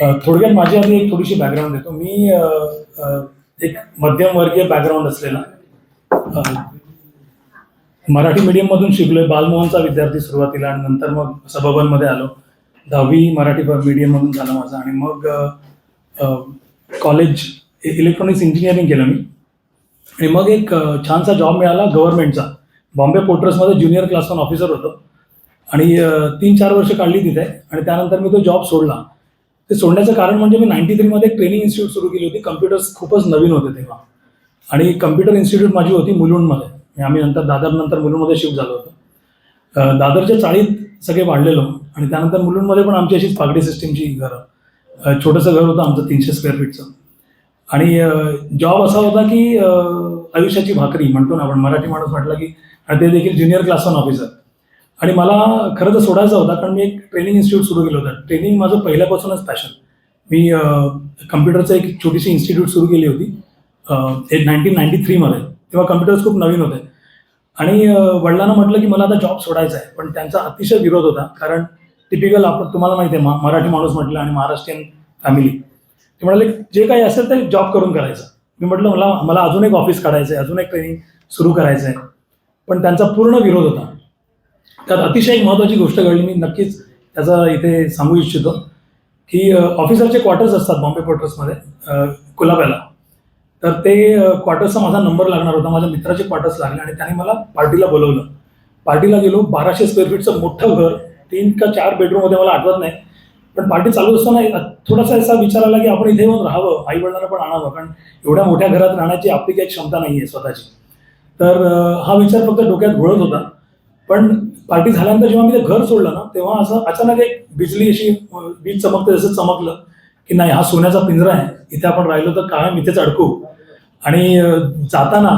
थोडक्यात माझी आधी एक थोडीशी बॅकग्राऊंड देतो. मी एक मध्यमवर्गीय बॅकग्राऊंड असलेला मराठी मीडियममधून शिकलोय बालमोहनचा विद्यार्थी सुरुवातीला आणि नंतर मग सबबनमध्ये आलो. दहावी मराठी मीडियममधून झालं माझं आणि मग कॉलेज इलेक्ट्रॉनिक्स इंजिनिअरिंग केलं मी. आणि मग एक छानसा जॉब मिळाला गव्हर्नमेंटचा बॉम्बे पोर्ट्रसमध्ये ज्युनियर क्लास वन ऑफिसर होतो. आणि तीन चार वर्ष काढली तिथे आणि त्यानंतर मी तो जॉब सोडला. ते सोडण्याचं कारण म्हणजे मी नाईन्टी थ्रीमध्ये एक ट्रेनिंग इन्स्टिट्यूट सुरू केली होती. कम्प्युटर्स खूपच नवीन होते तेव्हा. आणि कम्प्युटर इन्स्टिट्यूट माझी होती मुलुंडमध्ये. म्हणजे आम्ही नंतर दादर नंतर मुलुंडमध्ये शिफ्ट झालो होतो. दादरच्या चाळीत सगळे वाढलेलो. आणि त्यानंतर मुलुंडमध्ये पण आमची अशीच पागडी सिस्टीमची घरं. छोटंसं घर होतं आमचं तीनशे स्क्वेअर फीटचं आणि जॉब असा होता की आयुष्याची भाकरी म्हणतो ना आपण. मराठी माणूस म्हटलं की आणि ते देखील ज्युनियर क्लास वन ऑफिसर आणि मला खरं तर सोडायचा होता कारण मी एक ट्रेनिंग इन्स्टिट्यूट सुरू केलं होतं. ट्रेनिंग माझं पहिल्यापासूनच पॅशन मी कम्प्युटरचं एक छोटीशी इन्स्टिट्यूट सुरू केली होती एक नाईन्टीन नाईन्टी थ्रीमध्ये तेव्हा कम्प्युटर्स खूप नवीन होते. आणि वडिलांना म्हटलं की मला आता जॉब सोडायचा आहे पण त्यांचा अतिशय विरोध होता कारण टिपिकल आपण तुम्हाला माहिती आहे मा- मराठी माणूस म्हटलं आणि महाराष्ट्रीयन फॅमिली ते म्हणाले जे काही असेल ते जॉब करून करायचं. मी म्हटलं मला मला अजून एक ऑफिस काढायचं आहे अजून एक ट्रेनिंग सुरू करायचं आहे पण त्यांचा पूर्ण विरोध होता. त्यात अतिशय एक महत्त्वाची गोष्ट घडली मी नक्कीच त्याचा इथे सांगू इच्छितो की ऑफिसरचे क्वार्टर्स असतात बॉम्बे क्वार्टर्समध्ये अ, कुलाब्याला. तर ते क्वार्टर्सचा माझा नंबर लागणार होता माझ्या मित्राचे क्वार्टर्स लागले आणि त्याने मला पार्टीला बोलवलं. पार्टीला गेलो बाराशे स्क्वेअर फीटचं मोठं घर तीन का चार बेडरूममध्ये मला आठवत नाही. पण पार्टी चालू असताना थोडासा असा विचार आला की आपण इथे येऊन राहावं आई वडिलांना पण आणावं कारण एवढ्या मोठ्या घरात राहण्याची आपली काही क्षमता नाही आहे स्वतःची. तर हा विचार फक्त डोक्यात घोळत होता. पण पार्टी झाल्यानंतर जेव्हा मी ते घर सोडलं ना तेव्हा असं अचानक एक बिजली अशी वीज चमकते जसं चमकलं की नाही हा सोन्याचा पिंजरा आहे इथे आपण राहिलो तर कायम इथेच अडकू. आणि जाताना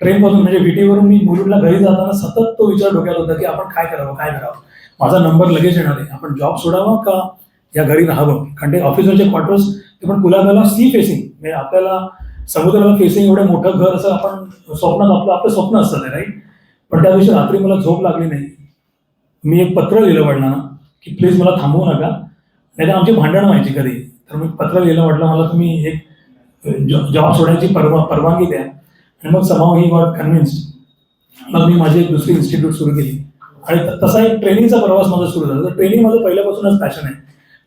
ट्रेनपासून म्हणजे विटीवरून मी मुलुंडला घरी जाताना सतत तो विचार डोक्यात होता की आपण काय करावं काय करावं? माझा नंबर लगेच येणार आहे. आपण जॉब सोडावा का? या घरी राहावं. कारण ते ऑफिसरचे क्वार्टर्स ते पण कुलाब्याला सी फेसिंग म्हणजे आपल्याला समुद्राला फेसिंग एवढं मोठं घर असं आपण स्वप्नात आपलं आपलं स्वप्न असतं ते राईट पण त्या दिवशी रात्री मला झोप लागली नाही. मी एक पत्र लिहिलं वडिलांना की प्लीज मला थांबवू नका. नाही तर आमची भांडणं व्हायची कधी. तर मी पत्र लिहिलं म्हटलं मला तुम्ही एक जॉब सोडण्याची परवा परवानगी द्या. आणि मग समाव ही वॉट कन्व्हिन्स्ड मग मी माझी एक दुसरी इन्स्टिट्यूट सुरू केली. आणि तसा एक ट्रेनिंगचा प्रवास माझा सुरू झाला. तर ट्रेनिंग माझं पहिल्यापासूनच पॅशन आहे.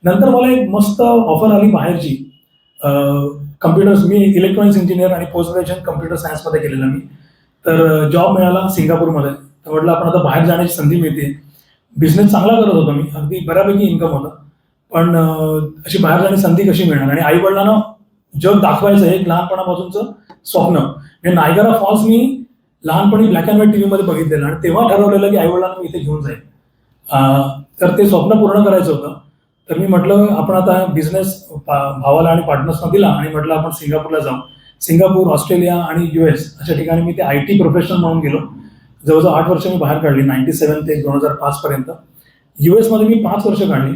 नंतर मला एक मस्त ऑफर आली बाहेरची. कम्प्युटर्स मी इलेक्ट्रॉनिक्स इंजिनियर आणि पोस्ट ग्रॅज्युएशन कम्प्युटर सायन्समध्ये केलेलं मी. तर जॉब मिळाला सिंगापूरमध्ये. तर म्हटलं आपण आता बाहेर जाण्याची संधी मिळते. बिझनेस चांगला करत होतो मी. अगदी बऱ्यापैकी इन्कम होतं. पण अशी बाहेर जाण्याची संधी कशी मिळणार? आणि आई वडिलांना जग दाखवायचं हे एक लहानपणापासूनचं स्वप्न. म्हणजे नायगरा फॉल्स मी लहानपणी ब्लॅक अँड व्हाईट टीव्हीमध्ये बघितलेलं आणि तेव्हा ठरवलेलं की आई वडिलांना मी इथे घेऊन जाईल तर ते स्वप्न पूर्ण करायचं होतं. तर मी म्हटलं आपण आता बिझनेस भावाला आणि पार्टनर्सना दिला आणि म्हटलं आपण सिंगापूरला जाऊ. सिंगापूर ऑस्ट्रेलिया आणि यू एस अशा ठिकाणी मी ते आय टी प्रोफेशनल म्हणून गेलो. जवळजवळ आठ वर्ष मी बाहेर काढली नाईन्टी सेवन ते दोन हजार पाचपर्यंत यू एसमध्ये मी पाच वर्ष काढली.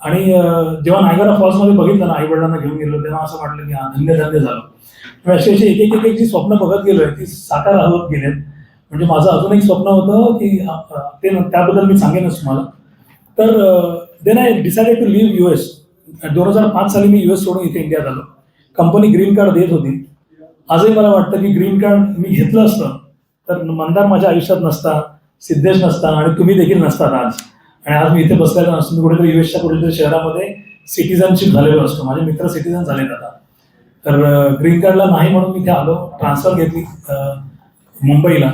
आणि जेव्हा नायगरा फॉल्समध्ये बघितलं ना आई वडिलांना घेऊन गेलो तेव्हा असं वाटलं की हा धन्य धन्य झालं अशी अशी एक एक एक एक जी स्वप्न बघत गेलोय ती साकार होत गेलेत. म्हणजे माझं अजून एक स्वप्न होतं की ते त्याबद्दल मी सांगेनच तुम्हाला. तर then I decided to leave U S दोन हजार पाच साली मी यू एस सोडून इथे इंडियात आलो कंपनी ग्रीन कार्ड देत होती. आजही मला वाटतं की ग्रीन कार्ड मी घेतलं असतं तर मंदार माझ्या आयुष्यात नसता सिद्धेश नसता आणि तुम्ही देखील नसतात आज. आणि आज मी इथे बसलेला नसतो मी कुठेतरी युएसच्या कुठेतरी शहरामध्ये सिटिझनशिप झालेलो असतो. माझे मित्र सिटिझन झाले आता. तर ग्रीन कार्डला नाही म्हणून मी इथे आलो ट्रान्सफर घेतली मुंबईला.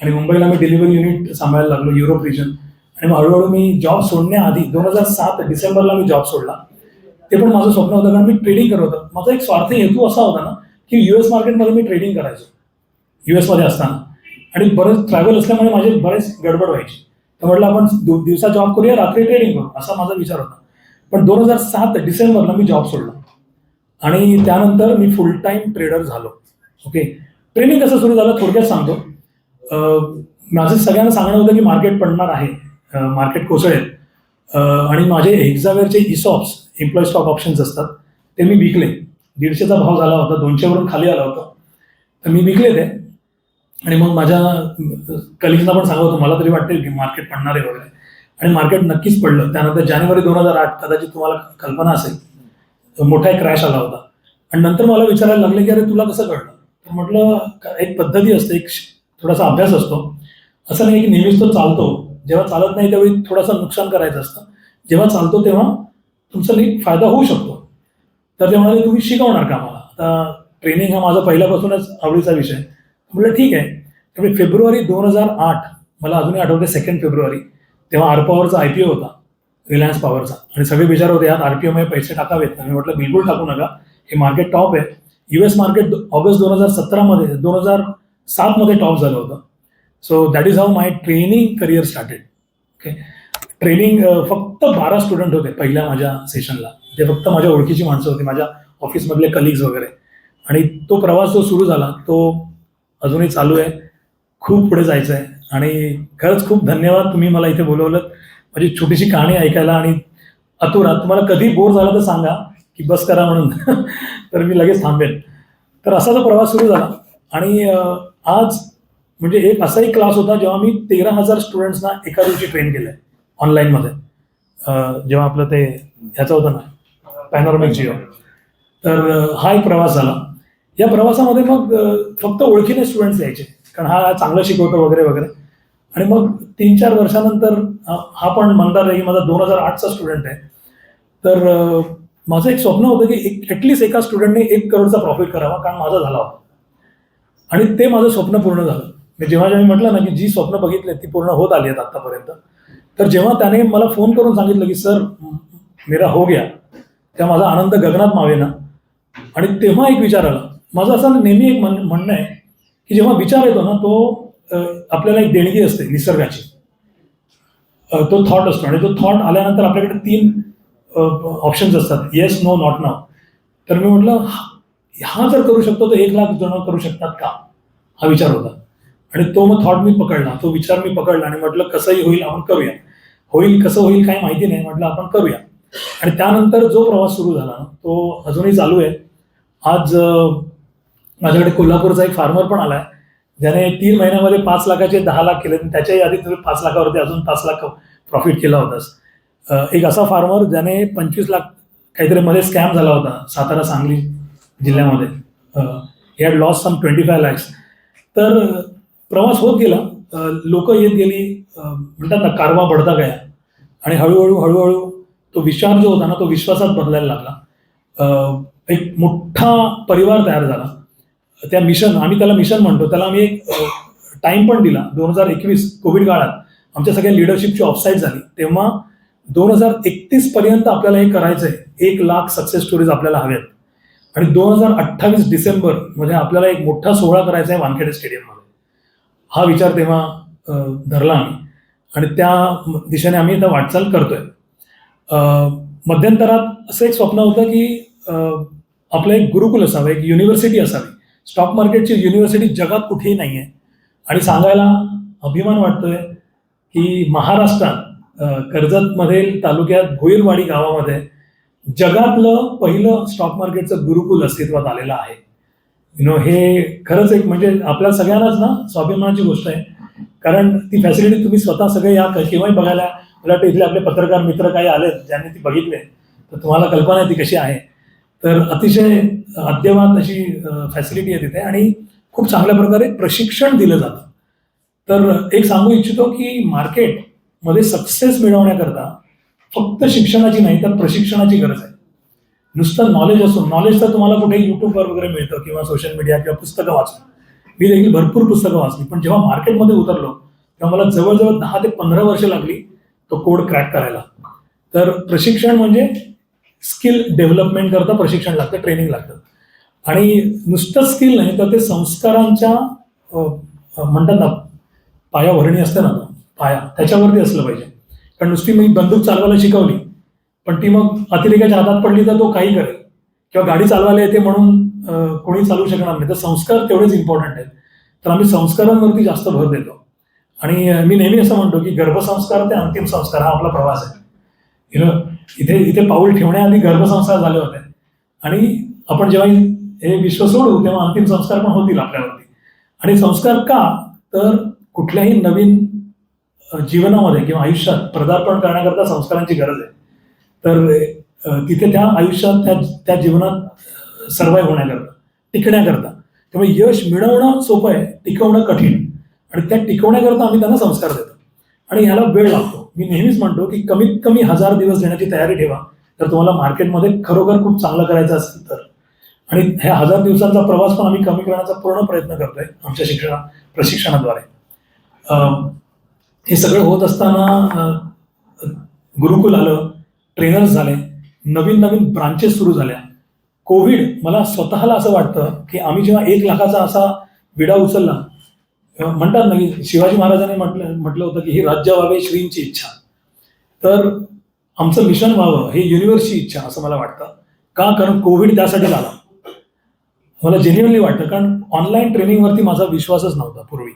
आणि मुंबईला मी डिलिव्हरी युनिट सांभाळायला लागलो युरोप रिजन आणि मग हळूहळू मी जॉब सोडण्याआधी दोन हजार सात डिसेंबरला मी जॉब सोडला. ते पण माझं स्वप्न होतं कारण मी ट्रेडिंग करत होतं. माझा एक स्वार्थ हेतू असा होता ना की यू एस मार्केटमध्ये मी ट्रेडिंग करायचो. यू एसमध्ये असताना. आणि बरेच ट्रॅव्हल असल्यामुळे माझे बरेच गडबड व्हायची. तर म्हटलं आपण दु- दिवसा जॉब करूया रात्री ट्रेडिंग करू असा माझा विचार होता. पण दोन हजार सात डिसेंबरला मी जॉब सोडला. आणि त्यानंतर मी फुल टाईम ट्रेडर झालो. ओके ट्रेनिंग कसं सुरू झालं थोडक्यात सांगतो. माझं सगळ्यांना सांगणं होतं की मार्केट पडणार आहे. मार्केट कोसळेल. आणि माझे एक्झावेअरचे इसॉप्स एम्प्लॉई स्टॉक ऑप्शन्स असतात ते मी विकले. दीडशेचा भाव झाला होता दोनशेवरून खाली आला होता. तर मी विकले ते. आणि मग माझ्या कलिग्सना पण सांगत होतो मला तरी वाटेल की मार्केट पडणार आहे वगैरे. आणि मार्केट नक्कीच पडलं. त्यानंतर जानेवारी दोन हजार आठ कदाचित तुम्हाला कल्पना असेल मोठा एक क्रॅश आला होता. आणि नंतर मला विचारायला लागले की अरे तुला कसं कळलं? तर म्हटलं एक पद्धती असते एक थोडासा अभ्यास असतो. असं नाही की नेहमीच तो चालतो. जेव्हा चालत नाही त्यावेळी थोडासा नुकसान करायचं असतं. जेव्हा चालतो तेव्हा तुमचा नीट फायदा होऊ शकतो. तर ते म्हणाले तुम्ही शिकवणार का मला आता ट्रेनिंग हा माझा पहिल्यापासूनच आवडीचा विषय. म्हटलं ठीक आहे. त्यामुळे फेब्रुवारी दोन हजार आठ मला अजूनही आठवते सेकंड फेब्रुवारी तेव्हा आर पॉवरचा आय पी ओ होता रिलायन्स पॉवरचा आणि सगळे विचार होते यात आर पी मध्ये पैसे टाकावेत. मी म्हटलं बिलकुल टाकू नका. हे मार्केट टॉप आहे. यू एस मार्केट ऑगस्ट दोन हजार सतरामध्ये दोन हजार सातमध्ये टॉप झालं होतं. So that is how my training career started okay training फक्त बारा स्टुडंट होते पहिल्या माझ्या सेशनला ते फक्त माझ्या ओळखीची माणसं होती माझ्या ऑफिसमधले कलिग्स वगैरे. आणि तो प्रवास जो सुरू झाला तो अजूनही चालू आहे. खूप पुढे जायचं आहे आणि खरंच खूप धन्यवाद तुम्ही मला इथे बोलवलं माझी छोटीशी कहाणी ऐकायला आणि अतुरात तुम्हाला कधी बोर झाला तर सांगा की बस करा म्हणून. तर मी लगेच थांबेन. तर असा जो प्रवास सुरू झाला आणि आज म्हणजे एक असाही क्लास होता जेव्हा मी तेरा हजार स्टुडंट्सना एका दिवशी ट्रेन केलं आहे ऑनलाईनमध्ये जेव्हा आपलं ते ह्याचं होतं ना पॅनॉरमिक जिओ तर हा एक प्रवास झाला. या प्रवासामध्ये मग फक्त ओळखीने स्टुडंट्स यायचे. कारण हा चांगलं शिकवतो वगैरे वगैरे. आणि मग तीन चार वर्षानंतर हा पण मंदार आहे माझा दोन हजार आठचा स्टुडंट आहे. तर माझं एक स्वप्न होतं की एक ॲटलिस्ट एका स्टुडंटने एक करोडचा प्रॉफिट करावा कारण माझा झाला होता. आणि ते माझं स्वप्न पूर्ण झालं. मी जेव्हा जेव्हा मी म्हटलं ना की जी स्वप्न बघितले ती पूर्ण होत आली आहेत आत्तापर्यंत तर जेव्हा त्याने मला फोन करून सांगितलं की सर मेरा हो गया. त्या माझा आनंद गगनात मावेना. आणि तेव्हा एक विचार आला. माझं असं नेहमी एक म्हण म्हणणं आहे की जेव्हा विचार येतो ना तो आपल्याला एक देणगी असते निसर्गाची. तो थॉट असतो. आणि तो थॉट आल्यानंतर आपल्याकडे तीन ऑप्शन्स असतात. येस नो नॉट नाव तर मी म्हटलं हा- हा जर करू शकतो तर एक लाख जण करू शकतात का? हा विचार होता. आणि तो मग थॉट मी पकडला. तो विचार मी पकडला आणि म्हटलं कसंही होईल आपण करूया. होईल कसं होईल काही माहिती नाही. म्हटलं आपण करूया. आणि त्यानंतर जो प्रवास सुरू झाला तो अजूनही चालू आहे. आज माझ्याकडे कोल्हापूरचा एक फार्मर पण आलाय. ज्याने तीन महिन्यामध्ये पाच लाखाचे दहा लाख केले. आणि त्याच्याही आधी तुम्ही पाच लाखावरती अजून पाच लाख प्रॉफिट केला होतास. एक असा फार्मर ज्याने पंचवीस लाख काहीतरी मध्ये स्कॅम झाला होता सातारा सांगली जिल्ह्यामध्ये. हे had loss some twenty five lakhs तर प्रवास होत गेला. लोक येत गेली. म्हणतात ना कारवा बढता गया. आणि हळूहळू हळूहळू तो विचार जो होता ना तो विश्वासात बदलायला लागला. एक मोठा परिवार तयार झाला. त्या मिशन आम्ही त्याला मिशन म्हणतो. त्याला आम्ही एक टाइम पण दिला. दोन हजार एकवीस कोविड काळात आमच्या सगळ्या लिडरशिपची ऑफसाईट झाली. तेव्हा दोन हजार एकतीस पर्यंत आपल्याला हे करायचं आहे एक लाख सक्सेस स्टोरीज आपल्याला हव्यात आणि दोन हजार अठ्ठावीस डिसेंबर म्हणजे आपल्याला एक मोठा सोहळा करायचा आहे वानखेडे स्टेडियममध्ये. हा विचार तेव्हा धरला आम्ही. आणि त्या दिशेने आम्ही आता वाटचाल करतोय. मध्यंतरात असं एक स्वप्न होतं की आपलं एक गुरुकुल असावं एक युनिव्हर्सिटी असावी. स्टॉक मार्केटची युनिव्हर्सिटी जगात कुठेही नाही आहे आणि सांगायला अभिमान वाटतोय की महाराष्ट्रात कर्जतमधील तालुक्यात भोईरवाडी गावामध्ये जगातलं पहिलं स्टॉक मार्केटचं गुरुकुल अस्तित्वात आलेलं आहे. यु नो हे खरंच एक म्हणजे आपल्या सगळ्यांनाच ना स्वाभिमानाची गोष्ट आहे. कारण ती फॅसिलिटी तुम्ही स्वतः सगळे या केव्हाही बघायला मला वाटतं इथले आपले पत्रकार मित्र काही आले ज्यांनी ती बघितले तर तुम्हाला कल्पना आहे ती कशी आहे? तर अतिशय अद्यवान अशी फॅसिलिटी आहे तिथे आणि खूप चांगल्या प्रकारे प्रशिक्षण दिलं जातं. तर एक सांगू इच्छितो की मार्केटमध्ये सक्सेस मिळवण्याकरता फक्त शिक्षणाची नाही तर प्रशिक्षणाची गरज आहे. नुसतं नॉलेज असून नॉलेज तर तुम्हाला कुठे युट्यूबवर वगैरे मिळतं किंवा सोशल मीडिया किंवा पुस्तकं वाचून. मी देखील भरपूर पुस्तकं वाचली पण जेव्हा मार्केटमध्ये उतरलो तेव्हा मला जवळजवळ दहा ते पंधरा वर्ष लागली तो कोड क्रॅक करायला. तर प्रशिक्षण म्हणजे स्किल डेव्हलपमेंट करता प्रशिक्षण लागतं ट्रेनिंग लागतं. आणि नुसतं स्किल नाही तर ते संस्कारांच्या म्हणतात ना पायाभरणी असते ना पाया त्याच्यावरती असलं पाहिजे. कारण नुसती मी बंदूक चालवायला शिकवली पण ती मग अतिरेकाच्या हातात पडली तर तो काही करेल. किंवा गाडी चालवायला येते म्हणून कोणी चालू शकणार नाही. तर संस्कार तेवढेच इम्पॉर्टंट आहेत. तर आम्ही संस्कारांवरती जास्त भर देतो. आणि मी नेहमी असं म्हणतो की गर्भसंस्कार ते अंतिम संस्कार हा आपला प्रवास आहे. यु नो इथे इथे पाऊल ठेवण्याआधी गर्भसंस्कार झाले होते. आणि आपण जेव्हा हे विश्व सोडू तेव्हा अंतिम संस्कार पण होतील आपल्यावरती. आणि संस्कार का? तर कुठल्याही नवीन जीवनामध्ये किंवा आयुष्यात पदार्पण करण्याकरता संस्कारांची गरज आहे. तर तिथे त्या आयुष्यात त्या त्या जीवनात सर्वाईव्ह होण्याकरता टिकण्याकरता. त्यामुळे यश मिळवणं सोपं आहे टिकवणं कठीण. आणि त्या टिकवण्याकरता आम्ही त्यांना संस्कार देतो. आणि ह्याला वेळ लागतो. मी नेहमीच म्हणतो की कमीत कमी हजार दिवस देण्याची तयारी ठेवा. तर तुम्हाला मार्केटमध्ये खरोखर खूप चांगलं करायचं असेल तर. आणि ह्या हजार दिवसांचा प्रवास पण आम्ही कमी करण्याचा पूर्ण प्रयत्न करतोय आमच्या शिक्षणा प्रशिक्षणाद्वारे. अं, हे सगळं होत असताना गुरुकुल आलं ट्रेनर्स झाले नवीन नवीन ब्रांचेस सुरू झाल्या. कोविड मला स्वतःला असं वाटतं की आम्ही जेव्हा एक लाखाचा असा विडा उचलला म्हणतात ना की शिवाजी महाराजांनी म्हटलं म्हटलं होतं की ही राज्य व्हावे श्रींची इच्छा. तर आमचं मिशन व्हावं हे युनिव्हर्सची इच्छा असं मला वाटतं. का? कारण कोविड त्यासाठी आला मला जेन्युअनली वाटतं कारण ऑनलाईन ट्रेनिंगवरती माझा विश्वासच नव्हता पूर्वी.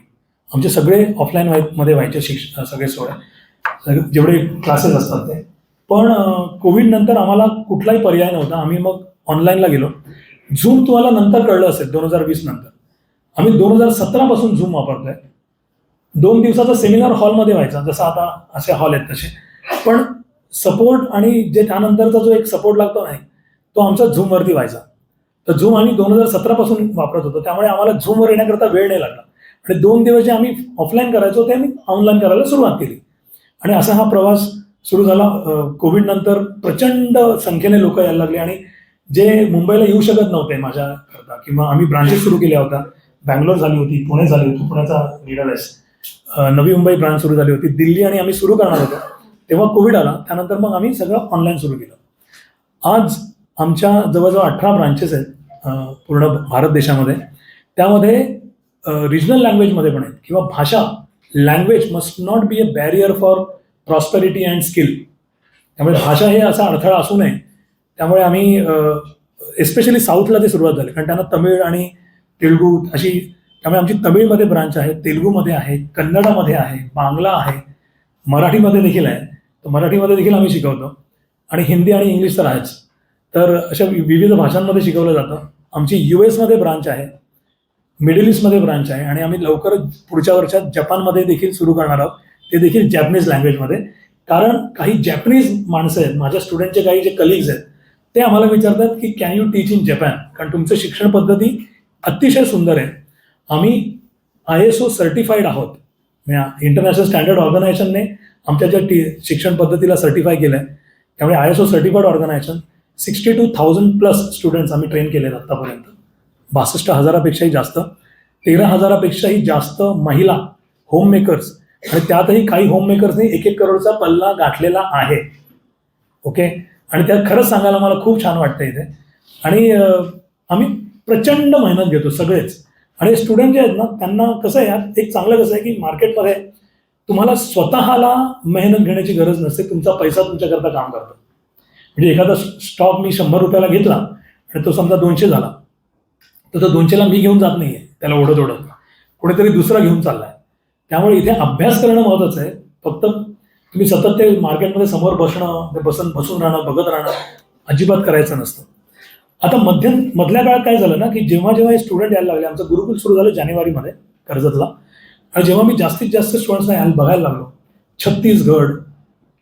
आमचे सगळे ऑफलाईन व्हायमध्ये व्हायचे शिक्ष सगळे सोहळे जेवढे क्लासेस असतात ते. पण कोविड नंतर आम्हाला कुठलाही पर्याय नव्हता. आम्ही मग ऑनलाईनला गेलो. झूम तुम्हाला नंतर कळलं असेल दोन हजार वीस नंतर. आम्ही दोन हजार सतरापासून झूम वापरतोय. दोन दिवसाचा सेमिनार हॉलमध्ये व्हायचा जसं आता असे हॉल आहेत तसे. पण सपोर्ट आणि जे त्यानंतरचा जो एक सपोर्ट लागतो नाही तो आमचा झूमवरती व्हायचा. तर झूम आम्ही दोन हजार सतरापासून वापरत होतो त्यामुळे आम्हाला झूमवर येण्याकरता वेळ नाही लागला. आणि दोन दिवस जे आम्ही ऑफलाईन करायचो ते आम्ही ऑनलाईन करायला सुरुवात केली. आणि असा हा प्रवास सुरू झाला. कोविड नंतर प्रचंड संख्येने लोक यायला लागले आणि जे मुंबईला येऊ शकत नव्हते माझ्याकरता किंवा आम्ही ब्रांचेस सुरू केल्या होत्या बँगलोर झाली होती पुणे झाली होती पुण्याचा लीडर आहेस. नवी मुंबई ब्रांच सुरू झाली होती दिल्ली आणि आम्ही सुरू करणार होतो. तेव्हा कोविड आला त्यानंतर मग आम्ही सगळं ऑनलाईन सुरू केलं. आज आमच्या जवळजवळ अठरा ब्रांचेस आहेत पूर्ण भारत देशामध्ये. त्यामध्ये रिजनल लँग्वेजमध्ये पण आहेत किंवा भाषा language must not be a barrier for prosperity and skill त्यामुळे भाषा हे असा अडथळा असू नये. त्यामुळे आम्ही एस्पेशली साऊथला ते सुरुवात झाली कारण त्यांना तमिळ आणि तेलुगू अशी त्यामुळे आमची तमिळमध्ये ब्रांच आहे तेलुगूमध्ये आहे कन्नडामध्ये आहे बांगला आहे मराठीमध्ये देखील आहे. तर मराठीमध्ये देखील आम्ही शिकवतो. आणि हिंदी आणि इंग्लिश तर आहेच. तर अशा वि- विविध भाषांमध्ये शिकवलं जातं. आमची यू एसमध्ये ब्रांच आहे मिडल ईस्टमध्ये ब्रांच आहे आणि आम्ही लवकरच पुढच्या वर्षात जपानमध्ये देखील सुरू करणार आहोत. ते देखील जॅपनीज लँग्वेजमध्ये कारण काही जॅपनीज माणसं आहेत माझ्या स्टुडंटचे काही जे कलिग्ज आहेत ते आम्हाला विचारतात की can you teach in Japan कारण तुमचं शिक्षण पद्धती अतिशय सुंदर आहे. आम्ही आय एस ओ सर्टिफाईड आहोत. इंटरनॅशनल स्टँडर्ड ऑर्गनायझेशनने आमच्या ज्या टी शिक्षण पद्धतीला सर्टिफाय केलं आहे त्यामुळे I S O certified organisation sixty two thousand plus students आम्ही ट्रेन केले आहेत आत्तापर्यंत बासष्ट हजारापेक्षाही जास्त तेरा हजारापेक्षाही जास्त महिला होममेकर्स आणि त्यातही काही होममेकर्सनी एक एक करोडचा पल्ला गाठलेला आहे. ओके आणि त्यात खरंच सांगायला मला खूप छान वाटतं इथे. आणि आम्ही प्रचंड मेहनत घेतो सगळेच. आणि स्टुडंट जे आहेत ना त्यांना कसं आहे यार एक चांगलं कसं आहे की मार्केटमध्ये तुम्हाला स्वतःला मेहनत घेण्याची गरज नसते तुमचा पैसा तुमच्याकरता काम करतो. म्हणजे एखादा स्टॉक मी शंभर रुपयाला घेतला आणि तो समजा दोनशे झाला तर तो दोनशेला मी घेऊन जात नाही आहे त्याला ओढत ओढत. कुठेतरी दुसरा घेऊन चाललाय. त्यामुळे इथे अभ्यास करणं महत्त्वाचं आहे. फक्त तुम्ही सतत ते मार्केटमध्ये समोर बसणं ते बसून बसून राहणं बघत राहणं अजिबात करायचं नसतं. आता मध्य मधल्या काळात काय झालं ना की जेव्हा जेव्हा हे स्टुडंट यायला लागले आमचं गुरुकुल सुरू झालं जानेवारीमध्ये कर्जतला. आणि जेव्हा मी जास्तीत जास्त स्टुडंट्सना यायला बघायला लागलो छत्तीसगड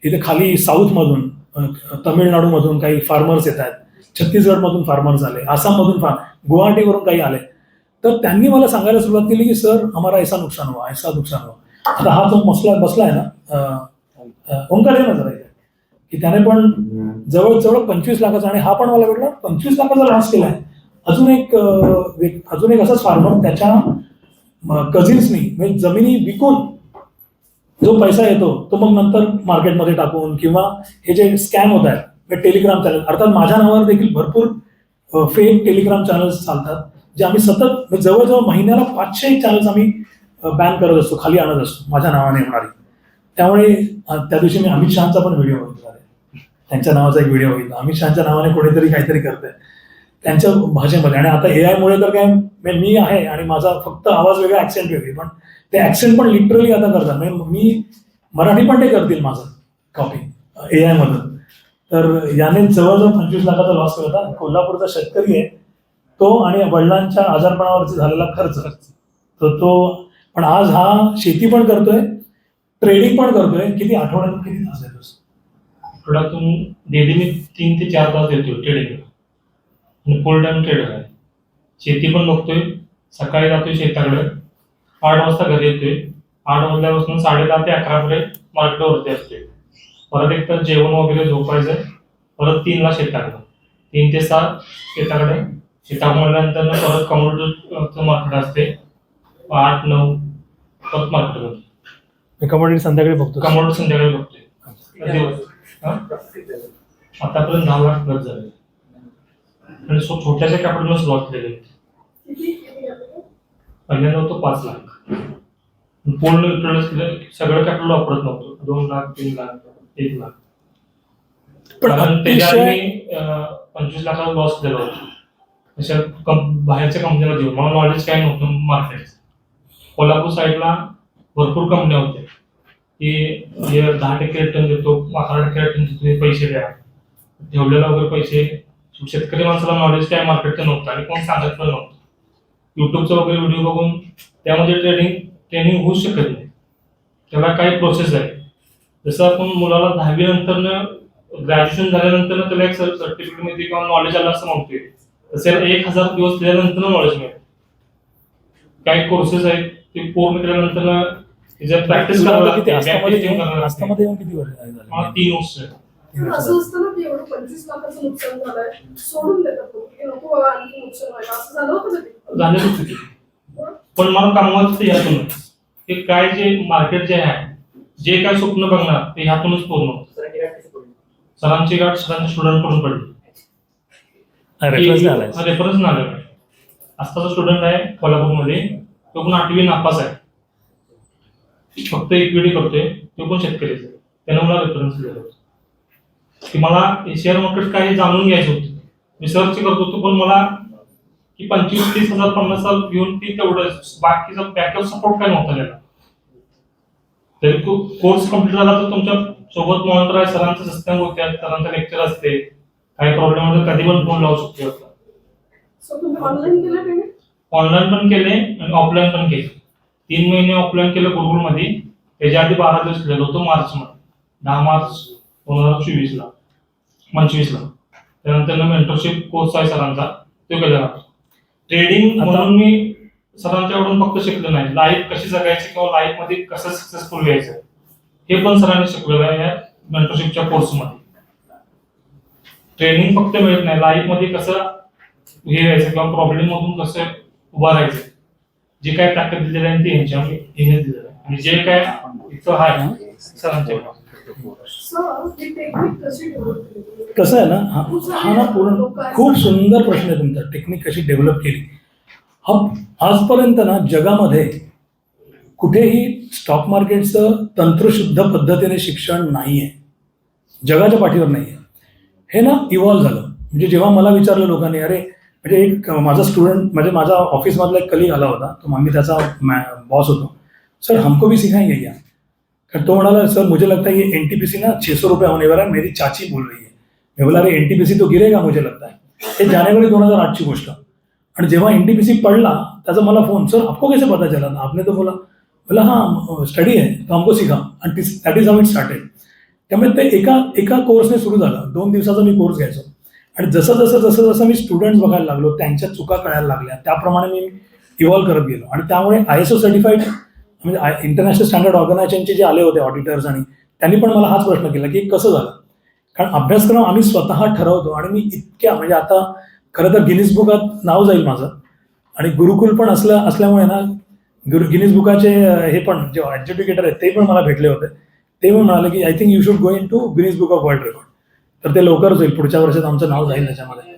इथे खाली साऊथमधून अ, तमिळनाडूमधून काही फार्मर्स येत आहेत. छत्तीसगडमधून फार्मर्स आले आसाममधून फार गुवाहाटीवरून काही आले. तर त्यांनी मला सांगायला सुरुवात केली की सर आम्हाला ऐसा नुकसान व्हा ऐसा नुकसान व्हा आता हा जो मसला बसला आहे ना ओंकार आहे ना जरा की त्याने पण जवळजवळ पंचवीस लाखाचा आणि हा पण मला भेटला. पंचवीस लाखाचा लॉस आहे अजून एक व्यक्- अजून एक असाच फार्मर त्याच्या कझिन्सनी म्हणजे जमिनी विकून जो पैसा येतो तो मग नंतर मार्केटमध्ये टाकून किंवा हे जे स्कॅम होत आहेत टेलिग्राम चॅनल अर्थात माझ्या नावावर देखील भरपूर फेक टेलिग्राम चॅनल्स चालतात जे आम्ही सतत म्हणजे जवळजवळ महिन्याला पाचशे चॅनल्स आम्ही बॅन करत असतो खाली आणत असतो माझ्या नावाने होणारी. त्यामुळे त्या दिवशी मी अमित शहाचा पण व्हिडिओ बघितला आहे. त्यांच्या नावाचा एक व्हिडिओ बघितला. अमित शहाच्या नावाने कोणीतरी काहीतरी करतंय. त्यांच्या भाषेमध्ये. आणि आता ए मुळे तर काय मी आहे आणि माझा फक्त आवाज वेगळा ॲक्सेंट वेगळी. पण ते ॲक्सेंट पण लिटरली आता करतात. म्हणजे मी मराठी पण ते करतील माझं कॉपी ए आय मधून. तर याने जवळजवळ पंचवीस लाखाचा लॉस केला होता. कोल्हापूरचा शेतकरी आहे. तो आणि वडिलांच्या आजारपणावरती झालेला खर्च. तर तो पण आज हा शेती पण करतोय ट्रेडिंग पण करतोय. किती आठवड्यातून किती तास देतोस आठवड्यातून डेली मी तीन ते चार तास देतोय ट्रेडिंगला आणि फुल टाइम ट्रेडर आहे. शेती पण बघतोय. सकाळी जातोय शेताकडे. आठ वाजता घरी येतोय. आठ वाजल्यापासून साडे दहा ते अकरापर्यंत मार्केटवरती असतोय परत एक तर जेवण वगैरे झोपायचं. परत तीनला शेताकडे. तीन ते सात शेताकडे. शेता म्हणल्यानंतर परत कम्प्युटरचं मार्केट असते. आठ नऊ परत मार्केटमध्ये कमोडिटी संध्याकाळी बघतो कमोड संध्याकाळी बघतोय. दिवस? आतापर्यंत दहा लाख खर्च झाले. आणि सो छोट्याशा कॅपिटलनं सुरुवात केलेली पहिल्यांदा होतो पाच लाख. पूर्ण युटिलाइज केलं सगळं कॅपिटल वापरत नव्हतं. दोन लाख तीन लाख एक लाख. कारण त्याच्या मी पंचवीस लाखाचा लॉस केला होता. अशा बाहेरच्या कंपनीला देऊ मला नॉलेज काय नव्हतं मार्केट कोल्हापूर साईडला भरपूर कंपन्या होत्या. की दहा टक्के रिटर्न देतो अकरा टक्के रिटर्न देतो पैसे द्या. ठेवलेला वगैरे पैसे. शेतकरी माणसाला नॉलेज काय मार्केटचं नव्हतं आणि कोण सांगत पण नव्हतं. युट्यूबचा वगैरे व्हिडिओ बघून त्यामध्ये ट्रेनिंग ट्रेनिंग होऊ शकत नाही. त्याला काही प्रोसेस आहे. जसं आपण मुलाला दहावी नंतरनं ग्रॅज्युएशन झाल्यानंतर त्याला एक सर्टिफिकेट मिळते किंवा नॉलेज आलं असं म्हणतोय. तसे एक हजार दिवस दिल्यानंतर नॉलेज मिळते. काही कोर्सेस आहेत ते पूर्ण केल्यानंतर जर प्रॅक्टिस आता किती आस्थामध्ये येऊन. आस्थामध्ये येऊन किती वर्ष झाली? मला तीन वर्ष आहे. तीन वर्ष असं झाली. असतं ना की एवढं पंचवीस लाखाचं नुकसान झालंय सोडून देतात तो की नको बाबा आणखी नुकसान व्हायला असं झालं होतं कधी झालेलं चुकी पण मला कामवायचं ते ह्यातूनच हे काय जे मार्केट जे आहे जे काय स्वप्न बघणार ते ह्यातूनच पूर्ण होतं. सरांची गाठ सरांच्या स्टुडंटकडून पडली रेफरन्स नाही आलाय. रेफरन्स नाही आलेला आत्ताचा स्टुडंट आहे कोल्हापूरमध्ये तो पण आठवी नापास आहे फक्त इक्विटी करतोय तो पण शेतकरीच आहे. त्यानं मला रेफरन्स दिला होता. की मला शेअर मार्केट काय हे जाणून घ्यायचं होतं. मी सर्च करत होतो पण मला की पंचवीस तीस हजार पन्नास हजार घेऊन ती तेवढं बाकीचा बॅकअप सपोर्ट काय नव्हता त्याला तरी कोर्स कंप्लीट झाला तर तुमच्यासोबत आहे सरांचं सिस्टम होत्या सरांचं लेक्चर असते. काही प्रॉब्लेम तर कधी पण फोन लावू शकतो. ऑनलाईन पण केले आणि ऑफलाईन पण केले. तीन महिने ऑफलाईन केलं गुरुकुलमध्ये त्याच्या आधी बारा दिवस केलेलं होतं मार्च मध्ये दहा मार्च दोन हजार चोवीस ला पंचवीस ला त्यानंतर मेंटरशिप कोर्स आहे सरांचा तो केला ट्रेडिंग आता- म्हणून मी सरांच्याकडून फक्त शिकलो नाही. लाईफ कशी जगायची किंवा लाईफमध्ये कसं सक्सेसफुल व्हायचं हे पण सरांनी शिकवलेलं आहे या मेंटरशिपच्या कोर्समध्ये ट्रेनिंग फक्त मिळत नाही. लाईफमध्ये कसं हे व्हायचं किंवा प्रॉब्लेम मधून कसं उभा राहायचं जे काय ताकद दिलेली आहे ती ह्यांच्या हिने दिलेलं आहे. आणि जे काय इथं आहे सरांच्याकडे सर ही टेक्निक कशी डेव्हलप केली? कसं आहे ना हा हा ना पूर्ण खूप सुंदर प्रश्न आहे तुमचा टेक्निक कशी डेव्हलप केली. हा आजपर्यंत ना जगामध्ये कुठेही स्टॉक मार्केटचं तंत्रशुद्ध पद्धतीने शिक्षण नाही आहे जगाच्या पाठीवर नाही आहे हे ना इव्हॉल्व झालं. म्हणजे जेव्हा मला विचारलं लोकांनी अरे म्हणजे एक माझा स्टुडंट म्हणजे माझा ऑफिसमधला एक कलिग आला होता. तो आम्ही त्याचा बॉस होतो. सर हमको भी सिखाएंगे क्या तर तो म्हणाला सर मुझे लगता है ये एन टी पी सी ना छः सौ रुपये होने वाला है मेरी चाची बोल रही है. मैं बोला अरे एन टी पी सी तो गिरेगा मुझे लगता है. हे जानेवारी दोन हजार आठची गोष्ट. आणि जेव्हा एन टी पी सी पडला त्याचा मला फोन सर आपको कैसे पता चला ना आपने तो बोला बोला हा स्टडी आहे तो हमको सिखा. आणि that is how it started त्यामुळे ते एका एका कोर्सने सुरू झालं. दोन दिवसाचा मी कोर्स घ्यायचो. आणि जसं जसं जसं जसं मी स्टुडंट बघायला लागलो त्यांच्या चुका कळायला लागल्या त्याप्रमाणे मी इव्हॉल्व करत गेलो. आणि त्यामुळे आय एस ओ सर्टिफाईड म्हणजे इंटरनॅशनल स्टँडर्ड ऑर्गनायझेशनचे जे आले होते ऑडिटर्स आणि त्यांनी पण मला हाच प्रश्न केला की कसं झालं? कारण अभ्यासक्रम आम्ही स्वतः ठरवतो आणि मी इतक्या म्हणजे आता खरं तर गिनीज बुकात नाव जाईल माझं. आणि गुरुकुल पण असलं असल्यामुळे ना गुरु गिनीज बुकाचे हे पण जे एज्युकेटर आहेत ते पण मला भेटले होते. ते पण म्हणाले की I think you should go into Guinness book of world record तर ते लवकरच होईल. पुढच्या वर्षात आमचं नाव जाईल त्याच्यामध्ये.